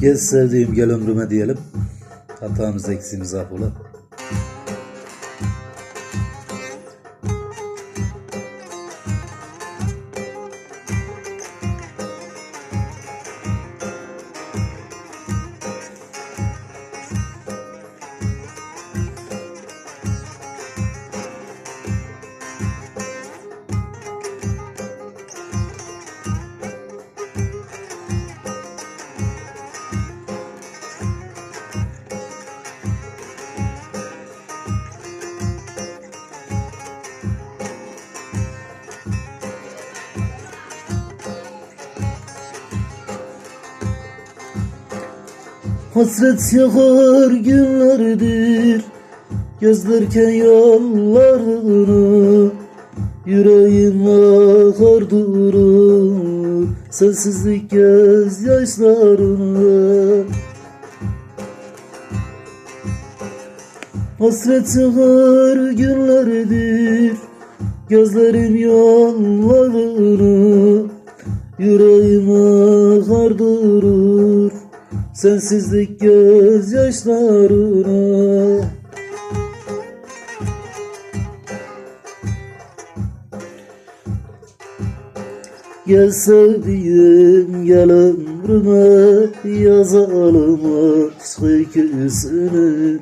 Gel sevdiğim gel ömrüme diyelim. Hatamız eksiğimiz affola. Hasret yakar günlerdir Gözlerken yollarını Yüreğim akar durur Sensizlik göz yaşlarını Hasret yakar günlerdir Gözlerim yollarını Yüreğim akar durur Sensizlik gözyaşlarına. Gel sevdiğim gel ömrüme Yazalım aşk öyküsünü.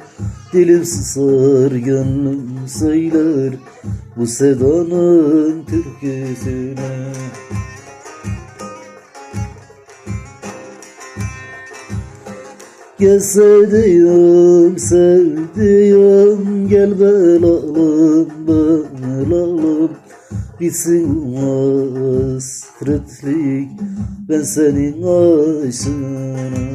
Dilim susar gönlüm söyler Bu sevdanın türküsünü Gel sevdiğim sevdiğim Gel belalım belalım. Bitsin hasretlik Ben senin aşığınım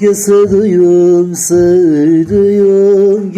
Gel sevdiğim sevdiğim